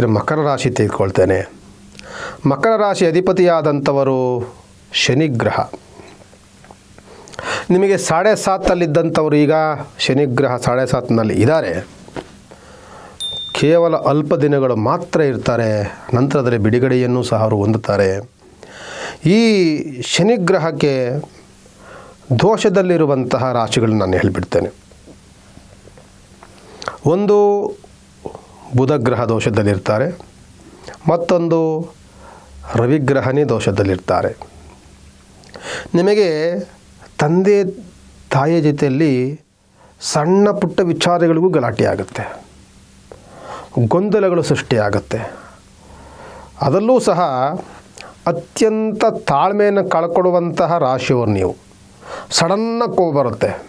ಇದು ಮಕರ ರಾಶಿ ತೆಗೆದುಕೊಳ್ತೇನೆ ಮಕರ ರಾಶಿ ಅಧಿಪತಿಯಾದಂಥವರು ಶನಿಗ್ರಹ. ನಿಮಗೆ ಸಾಡೆ ಸಾತಲ್ಲಿದ್ದಂಥವ್ರು ಈಗ ಶನಿಗ್ರಹ ಸಾಡೆ ಸಾತ್ನಲ್ಲಿ ಇದ್ದಾರೆ. ಕೇವಲ ಅಲ್ಪ ದಿನಗಳು ಮಾತ್ರ ಇರ್ತಾರೆ, ನಂತರದಲ್ಲಿ ಬಿಡುಗಡೆಯನ್ನು ಸಹ ಅವರು ಹೊಂದುತ್ತಾರೆ. ಈ ಶನಿಗ್ರಹಕ್ಕೆ ದೋಷದಲ್ಲಿರುವಂತಹ ರಾಶಿಗಳನ್ನು ನಾನು ಹೇಳಿಬಿಡ್ತೇನೆ. ಒಂದು ಬುಧಗ್ರಹ ದೋಷದಲ್ಲಿರ್ತಾರೆ. ಮತ್ತೊಂದು ರವಿಗ್ರಹನೇ ದೋಷದಲ್ಲಿರ್ತಾರೆ. ನಿಮಗೆ ತಂದೆ ತಾಯಿಯ ಜೊತೆಯಲ್ಲಿ ಸಣ್ಣ ಪುಟ್ಟ ವಿಚಾರಗಳಿಗೂ ಗಲಾಟೆ ಆಗುತ್ತೆ. ಗೊಂದಲಗಳು ಸೃಷ್ಟಿಯಾಗುತ್ತೆ. ಅದರಲ್ಲೂ ಸಹ ಅತ್ಯಂತ ತಾಳ್ಮೆಯನ್ನು ಕಳ್ಕೊಡುವಂತಹ ರಾಶಿಯವರು ನೀವು. ಸಡನ್ನಾಗಿ ಕೋಪ ಬರುತ್ತೆ.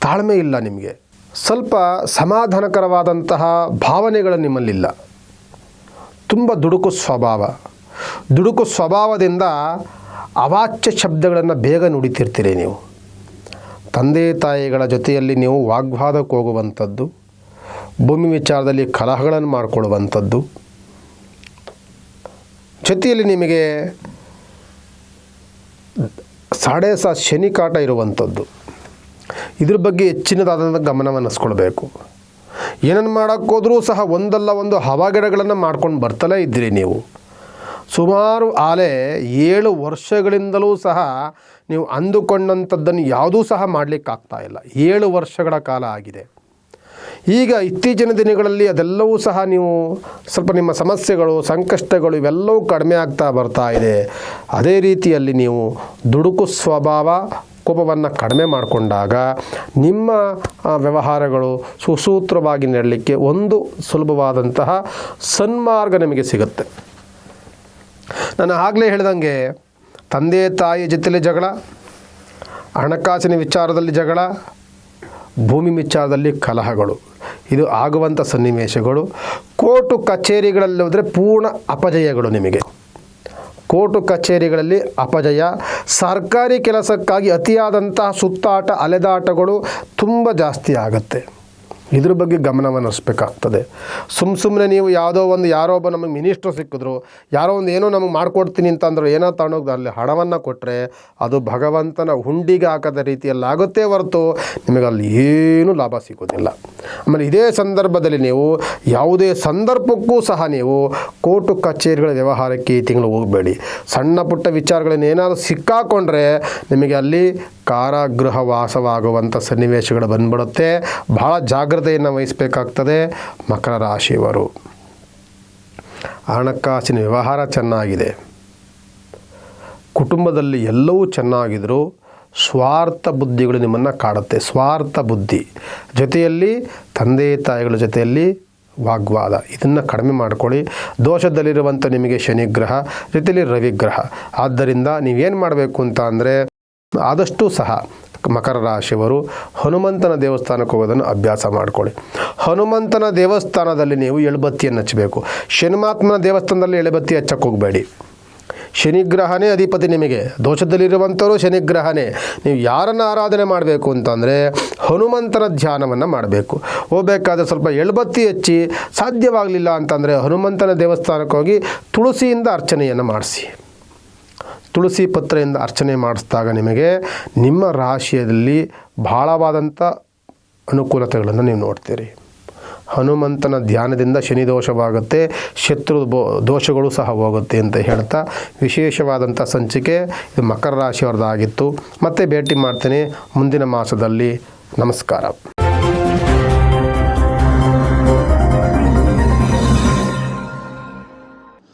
ತಾಳ್ಮೆ ಇಲ್ಲ ನಿಮಗೆ. ಸ್ವಲ್ಪ ಸಮಾಧಾನಕರವಾದಂತಹ ಭಾವನೆಗಳು ನಿಮ್ಮಲ್ಲಿಲ್ಲ. ತುಂಬ ದುಡುಕು ಸ್ವಭಾವ. ದುಡುಕು ಸ್ವಭಾವದಿಂದ ಅವಾಚ್ಯ ಶಬ್ದಗಳನ್ನು ಬೇಗ ನುಡಿತಿರ್ತೀರಿ ನೀವು. ತಂದೆ ತಾಯಿಗಳ ಜೊತೆಯಲ್ಲಿ ನೀವು ವಾಗ್ವಾದಕ್ಕೆ ಹೋಗುವಂಥದ್ದು, ಭೂಮಿ ವಿಚಾರದಲ್ಲಿ ಕಲಹಗಳನ್ನು ಮಾಡಿಕೊಳ್ಳುವಂಥದ್ದು, ಜೊತೆಯಲ್ಲಿ ನಿಮಗೆ ಸಾಡೆ ಸಾ ಶನಿ ಕಾಟ ಇರುವಂಥದ್ದು. ಇದ್ರ ಬಗ್ಗೆ ಹೆಚ್ಚಿನದಾದಂಥ ಗಮನವನ್ನು ಹಸ್ಕೊಳ್ಬೇಕು ಏನನ್ನು ಮಾಡೋಕ್ಕೋದ್ರೂ ಸಹ ಒಂದಲ್ಲ ಒಂದು ಹವಾಗಿಡಗಳನ್ನು ಮಾಡ್ಕೊಂಡು ಬರ್ತಲೇ ಇದ್ದೀರಿ ನೀವು. ಸುಮಾರು ಆಲೆ ಏಳು ವರ್ಷಗಳಿಂದಲೂ ಸಹ ನೀವು ಅಂದುಕೊಂಡಂಥದ್ದನ್ನು ಯಾವುದೂ ಸಹ ಮಾಡಲಿಕ್ಕಾಗ್ತಾ ಇಲ್ಲ. ಏಳು ವರ್ಷಗಳ ಕಾಲ ಆಗಿದೆ. ಈಗ ಇತ್ತೀಚಿನ ದಿನಗಳಲ್ಲಿ ಅದೆಲ್ಲವೂ ಸಹ ನೀವು ಸ್ವಲ್ಪ ನಿಮ್ಮ ಸಮಸ್ಯೆಗಳು, ಸಂಕಷ್ಟಗಳು ಇವೆಲ್ಲವೂ ಕಡಿಮೆ ಆಗ್ತಾ ಬರ್ತಾ ಇದೆ. ಅದೇ ರೀತಿಯಲ್ಲಿ ನೀವು ದುಡುಕು ಸ್ವಭಾವ ಕೋಪವನ್ನು ಕಡಿಮೆ ಮಾಡಿಕೊಂಡಾಗ ನಿಮ್ಮ ವ್ಯವಹಾರಗಳು ಸುಸೂತ್ರವಾಗಿ ನೆಡಲಿಕ್ಕೆ ಒಂದು ಸುಲಭವಾದಂತಹ ಸನ್ಮಾರ್ಗ ನಿಮಗೆ ಸಿಗುತ್ತೆ. ನಾನು ಆಗಲೇ ಹೇಳ್ದಂಗೆ, ತಂದೆ ತಾಯಿ ಜೊತೆಲಿ ಜಗಳ, ಹಣಕಾಸಿನ ವಿಚಾರದಲ್ಲಿ ಜಗಳ, ಭೂಮಿ ವಿಚಾರದಲ್ಲಿ ಕಲಹಗಳು. ಇದು ಆಗುವಂಥ ಸನ್ನಿವೇಶಗಳು. ಕೋರ್ಟು ಕಚೇರಿಗಳಲ್ಲಿ ಹೋದರೆ ಪೂರ್ಣ ಅಪಜಯಗಳು ನಿಮಗೆ. ಕೋರ್ಟು ಕಚೇರಿಗಳಲ್ಲಿ ಅಪಜಯ. ಸರ್ಕಾರಿ ಕೆಲಸಕ್ಕಾಗಿ ಅತಿಯಾದಂತಹ ಸುತ್ತಾಟ ಅಲೆದಾಟಗಳು ತುಂಬ ಜಾಸ್ತಿ ಆಗುತ್ತೆ. ಇದ್ರ ಬಗ್ಗೆ ಗಮನವನ್ನು ಹರಿಸ್ಬೇಕಾಗ್ತದೆ ಸುಮ್ಮ ಸುಮ್ಮನೆ ನೀವು ಯಾವುದೋ ಒಂದು ಯಾರೋ ಒಬ್ಬ ನಮಗೆ ಮಿನಿಸ್ಟ್ರು ಸಿಕ್ಕಿದ್ರು, ಯಾರೋ ಒಂದು ಏನೋ ನಮಗೆ ಮಾಡಿಕೊಡ್ತೀನಿ ಅಂತಂದ್ರು ಏನೋ ತಗೊಂಡೋಗಿ ಅಲ್ಲಿ ಹಣವನ್ನು ಕೊಟ್ಟರೆ ಅದು ಭಗವಂತನ ಹುಂಡಿಗೆ ಹಾಕದ ರೀತಿಯಲ್ಲಿ ಆಗುತ್ತೆ ಹೊರತು ನಿಮಗೆ ಅಲ್ಲಿ ಏನೂ ಲಾಭ ಸಿಗೋದಿಲ್ಲ. ಆಮೇಲೆ ಇದೇ ಸಂದರ್ಭದಲ್ಲಿ ನೀವು ಯಾವುದೇ ಸಂದರ್ಭಕ್ಕೂ ಸಹ ನೀವು ಕೋರ್ಟು ಕಚೇರಿಗಳ ವ್ಯವಹಾರಕ್ಕೆ ಈ ತಿಂಗಳು ಹೋಗಬೇಡಿ. ಸಣ್ಣ ಪುಟ್ಟ ವಿಚಾರಗಳನ್ನು ಏನಾದರೂ ಸಿಕ್ಕಾಕೊಂಡ್ರೆ ನಿಮಗೆ ಅಲ್ಲಿ ಕಾರಾಗೃಹ ವಾಸವಾಗುವಂಥ ಸನ್ನಿವೇಶಗಳು ಬಂದ್ಬಿಡುತ್ತೆ. ಬಹಳ ಜಾಗ್ರತೆಯನ್ನು ವಹಿಸಬೇಕಾಗ್ತದೆ ಮಕರ ರಾಶಿಯವರು. ಹಣಕಾಸಿನ ವ್ಯವಹಾರ ಚೆನ್ನಾಗಿದೆ. ಕುಟುಂಬದಲ್ಲಿ ಎಲ್ಲವೂ ಚೆನ್ನಾಗಿದ್ದರೂ ಸ್ವಾರ್ಥ ಬುದ್ಧಿಗಳು ನಿಮ್ಮನ್ನು ಕಾಡುತ್ತೆ. ಸ್ವಾರ್ಥ ಬುದ್ಧಿ. ಜೊತೆಯಲ್ಲಿ ತಂದೆ ತಾಯಿಗಳ ಜೊತೆಯಲ್ಲಿ ವಾಗ್ವಾದ. ಇದನ್ನು ಕಡಿಮೆ ಮಾಡ್ಕೊಳ್ಳಿ. ದೋಷದಲ್ಲಿರುವಂಥ ನಿಮಗೆ ಶನಿಗ್ರಹ, ಜೊತೆಯಲ್ಲಿ ರವಿಗ್ರಹ. ಆದ್ದರಿಂದ ನೀವೇನು ಮಾಡಬೇಕು ಅಂತ ಅಂದರೆ ಆದಷ್ಟು ಸಹ ಮಕರ ರಾಶಿಯವರು ಹನುಮಂತನ ದೇವಸ್ಥಾನಕ್ಕೆ ಹೋಗೋದನ್ನು ಅಭ್ಯಾಸ ಮಾಡಿಕೊಳ್ಳಿ. ಹನುಮಂತನ ದೇವಸ್ಥಾನದಲ್ಲಿ ನೀವು ಎಳುಬತ್ತಿಯನ್ನು ಹಚ್ಚಬೇಕು. ಶನಿಮಾತ್ಮನ ದೇವಸ್ಥಾನದಲ್ಲಿ ಎಳೆಬತ್ತಿ ಹಚ್ಚಕ್ಕೆ ಹೋಗಬೇಡಿ. ಶನಿಗ್ರಹನೇ ಅಧಿಪತಿ ನಿಮಗೆ. ದೋಷದಲ್ಲಿರುವಂಥವರು ಶನಿಗ್ರಹನೇ. ನೀವು ಯಾರನ್ನು ಆರಾಧನೆ ಮಾಡಬೇಕು ಅಂತಂದರೆ ಹನುಮಂತನ ಧ್ಯಾನವನ್ನು ಮಾಡಬೇಕು. ಹೋಗಬೇಕಾದ್ರೆ ಸ್ವಲ್ಪ ಎಳ್ಬತ್ತಿ ಹಚ್ಚಿ ಸಾಧ್ಯವಾಗಲಿಲ್ಲ ಅಂತಂದರೆ ಹನುಮಂತನ ದೇವಸ್ಥಾನಕ್ಕೆ ಹೋಗಿ ತುಳಸಿಯಿಂದ ಅರ್ಚನೆಯನ್ನು ಮಾಡಿಸಿ. ತುಳಸಿ ಪತ್ರೆಯಿಂದ ಅರ್ಚನೆ ಮಾಡಿಸಿದಾಗ ನಿಮಗೆ ನಿಮ್ಮ ರಾಶಿಯಲ್ಲಿ ಬಹಳವಾದಂಥ ಅನುಕೂಲತೆಗಳನ್ನು ನೀವು ನೋಡ್ತೀರಿ. ಹನುಮಂತನ ಧ್ಯಾನದಿಂದ ಶನಿ ದೋಷವಾಗುತ್ತೆ, ಶತ್ರು ದೋಷಗಳು ಸಹ ಹೋಗುತ್ತೆ ಅಂತ ಹೇಳ್ತಾ ವಿಶೇಷವಾದಂಥ ಸಂಚಿಕೆ ಇದು ಮಕರ ರಾಶಿಯವ್ರದ್ದಾಗಿತ್ತು ಮತ್ತೆ ಭೇಟಿ ಮಾಡ್ತೀನಿ ಮುಂದಿನ ಮಾಸದಲ್ಲಿ. ನಮಸ್ಕಾರ.